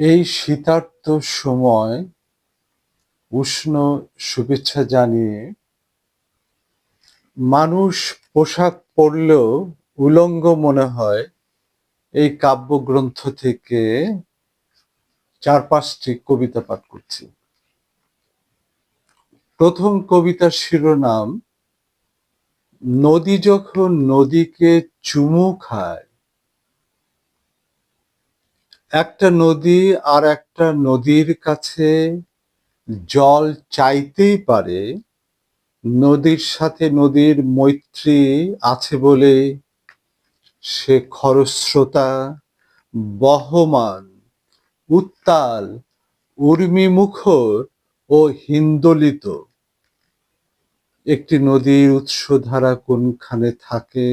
এই শীতার্ত সময় উষ্ণ শুভেচ্ছা জানিয়ে মানুষ পোশাক পরলেও উলঙ্গ মনে হয় এই কাব্যগ্রন্থ থেকে চার পাঁচটি কবিতা পাঠ করছি। প্রথম কবিতার শিরোনাম, নদী যখন নদীকে চুমু খায় একটা নদী আর একটা নদীর কাছে জল চাইতেই পারে, নদীর সাথে নদীর মৈত্রী আছে বলে সে খরস্রোতা বহমান, উত্তাল, উর্মিমুখর ও হিন্দলিত। একটি নদীর উৎসধারা কোনখানে থাকে,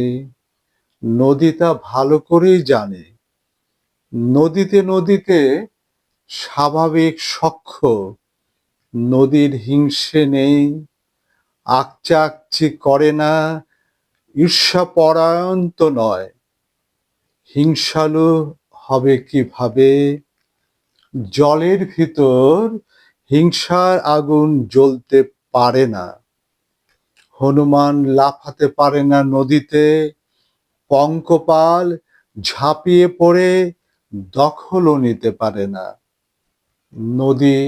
নদী তা ভালো করেই জানে। নদীতে নদীতে স্বাভাবিক সখ্য নদীর হিংসে নেই, আকচাকচি করে না ঈর্ষাপরায়ণ তো নয়। হিংসালু হবে কীভাবে? জলের ভিতর হিংসার আগুন জ্বলতে পারে না। হনুমান লাফাতে পারে না নদীতে, পঙ্কপাল ঝাঁপিয়ে পড়ে দখলও নিতে পারে না। নদী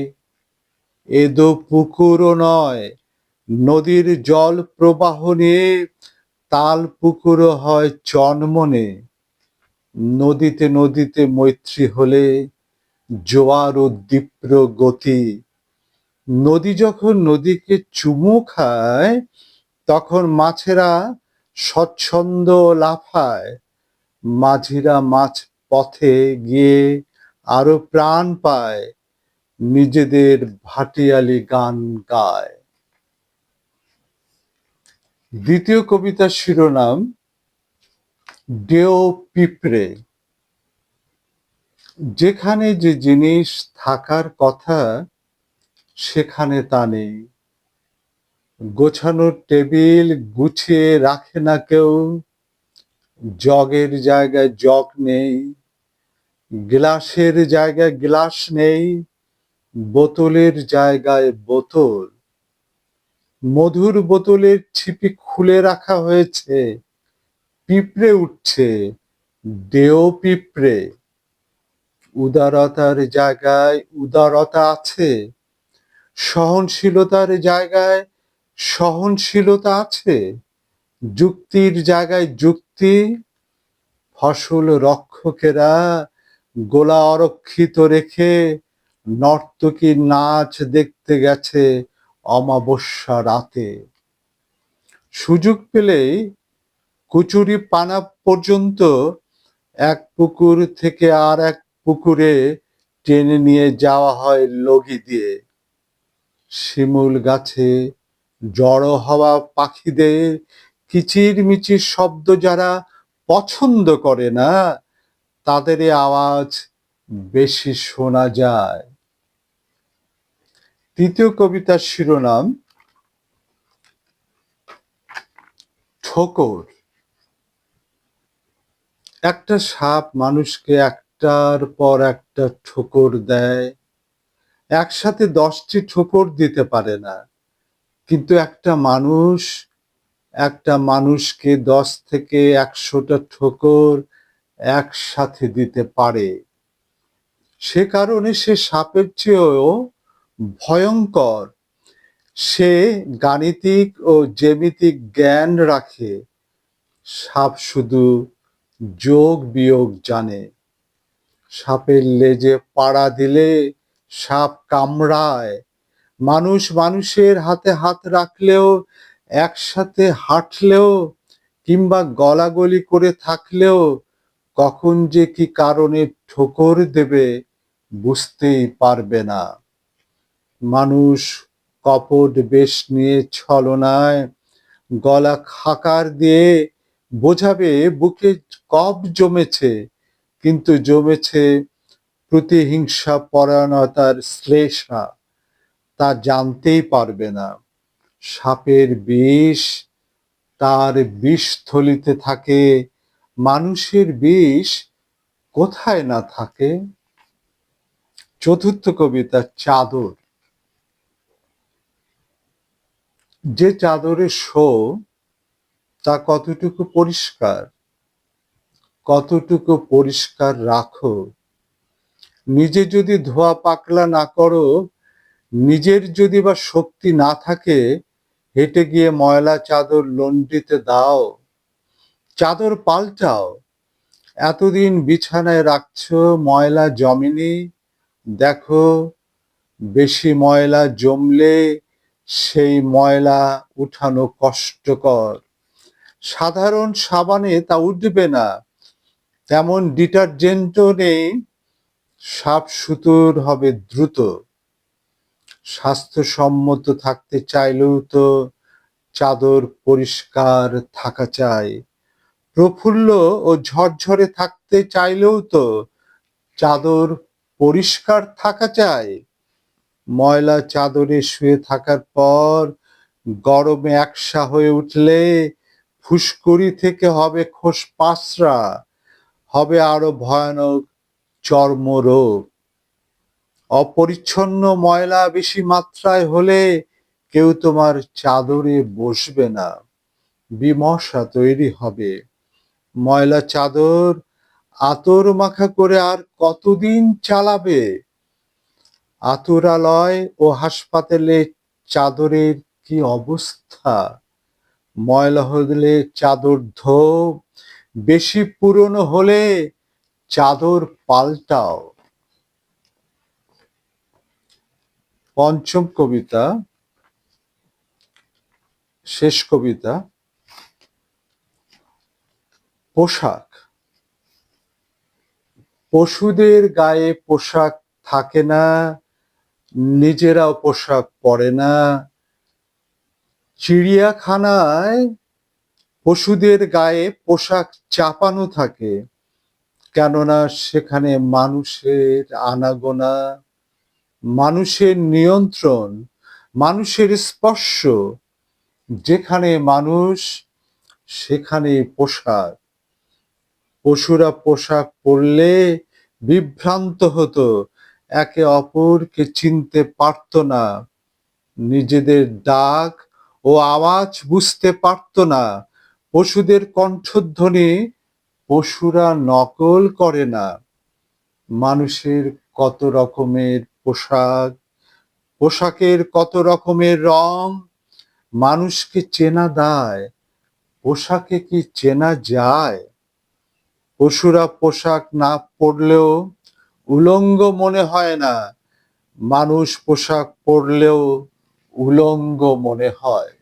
এদো পুকুরও নয়, নদীর জল প্রবাহ নিয়ে তাল পুকুরও হয় চনমনে নদীতে নদীতে মৈত্রী হলে জোয়ার ও দীপ্র গতি। নদী যখন নদীকে চুমু খায়, তখন মাছেরা স্বচ্ছন্দ লাফায়। মাঝিরা মাছ পথে গিয়ে আরও প্রাণ পায় নিজেদের ভাটিয়ালি গান গায়। দ্বিতীয় কবিতার শিরোনাম, ডেও পিঁপড়ে। যেখানে যে জিনিস থাকার কথা, সেখানে তা নেই। গোছানোর টেবিল গুছিয়ে রাখে না কেউ। জগের জায়গায় জগ নেই, গ্লাসের জায়গায় গ্লাস নেই, বোতলের জায়গায় বোতল। মধুর বোতলের ছিপি খুলে রাখা হয়েছে, পিঁপড়ে উঠছে, দেও পিঁপড়ে। উদারতার জায়গায় উদারতা আছে, সহনশীলতার জায়গায় সহনশীলতা আছে, যুক্তির জায়গায় যুক্তি ফসল রক্ষকেরা গোলা অরক্ষিত রেখে নর্তকী নাচ দেখতে গেছে অমাবস্যা রাতে। সুযোগ পেলেই কুচুরি পানা পর্যন্ত এক পুকুর থেকে আর এক পুকুরে টেনে নিয়ে যাওয়া হয় লগি দিয়ে। শিমুল গাছে জড়ো হওয়া পাখিদের কিচির মিচির শব্দ যারা পছন্দ করে না, তাদের আওয়াজ বেশি শোনা যায়। তৃতীয় কবিতার শিরোনাম, ঠোকর। একটা সাপ মানুষকে একটার পর একটা ঠোকর দেয়। একসাথে দশটি ঠোকর দিতে পারে না, কিন্তু একটা মানুষ একটা মানুষকে দশ থেকে একশোটা ঠোকর একসাথে দিতে পারে। সে কারণে সে সাপের চেয়েও ভয়ঙ্কর। সে গাণিতিক ও জ্যামিতিক জ্ঞান রাখে। সাপ শুধু যোগ বিয়োগ জানে। সাপের লেজে পাড়া দিলে সাপ কামড়ায়। মানুষ মানুষের হাতে হাত রাখলেও একসাথে হাঁটলেও কিংবা গলাগলি করে থাকলেও কখন যে কি কারণে ঠোকর দেবে বুঝতেই পারবে না। মানুষ কপট বেশ নিয়ে ছলনায় গলা খাকার দিয়ে বোঝাবে, বুকে কব জমেছে, কিন্তু জমেছে প্রতিহিংসা পরায়ণতার শ্লেষা, তা জানতেই পারবে না। সাপের বিষ তার বিষ থলিতে থাকে। মানুষের বিষ কোথায় না থাকে? চতুর্থ কবিতা চাদর। যে চাদরে শো, তা কতটুকু পরিষ্কার? কতটুকু পরিষ্কার রাখো? নিজে যদি ধোয়া পাকলা না করো, নিজের যদি বা শক্তি না থাকে হেঁটে গিয়ে ময়লা চাদর লন্ড্রিতে দাও, চাদর পাল্টাও। এতদিন বিছানায় রাখছো ময়লা জমেনি, দেখো বেশি ময়লা জমলে সেই ময়লা উঠানো কষ্টকর। সাধারণ সাবানে তা উঠবে না, তেমন ডিটারজেন্টও নেই সাপ সুতোর হবে দ্রুত। স্বাস্থ্যসম্মত থাকতে চাইলেও তো চাদর পরিষ্কার থাকা চাই। প্রফুল্ল ও ঝরঝরে থাকতে চাইলেও তো চাদর পরিষ্কার থাকা চাই। ময়লা চাদরে শুয়ে থাকার পর গরমে একসা হয়ে উঠলে ফুসকুড়ি থেকে হবে খোস পাসরা হবে আরও ভয়ানক চর্মরোগ। অপরিচ্ছন্ন ময়লা বেশি মাত্রায় হলে কেউ তোমার চাদরে বসবে না। বিমর্ষা তৈরি হবে। ময়লা চাদর আতর মাখা করে আর কতদিন চালাবে? আতুরালয় ও হাসপাতালে চাদরের কি অবস্থা? ময়লা হলে চাদর ধো বেশি পুরনো হলে চাদর পাল্টাও। পঞ্চম কবিতা, শেষ কবিতা, পোশাক। পশুদের গায়ে পোশাক থাকে না, নিজেরাও পোশাক পরে না। চিড়িয়াখানায় পশুদের গায়ে পোশাক চাপানো থাকে, কেননা সেখানে মানুষের আনাগোনা মানুষের নিয়ন্ত্রণ, মানুষের স্পর্শ, যেখানে মানুষ, সেখানে পোশাক পশুরা পোশাক পরলে বিভ্রান্ত হতো, একে অপরকে চিনতে পারত না। নিজেদের ডাক ও আওয়াজ বুঝতে পারত না। পশুদের কণ্ঠধ্বনি পশুরা নকল করে না। মানুষের কত রকমের পোশাক। পোশাকের কত রকমের রং মানুষকে চেনা দায়, পোশাকে কি চেনা যায়? পশুরা পোশাক না পরলেও উলঙ্গ মনে হয় না, মানুষ পোশাক পরলেও উলঙ্গ মনে হয়।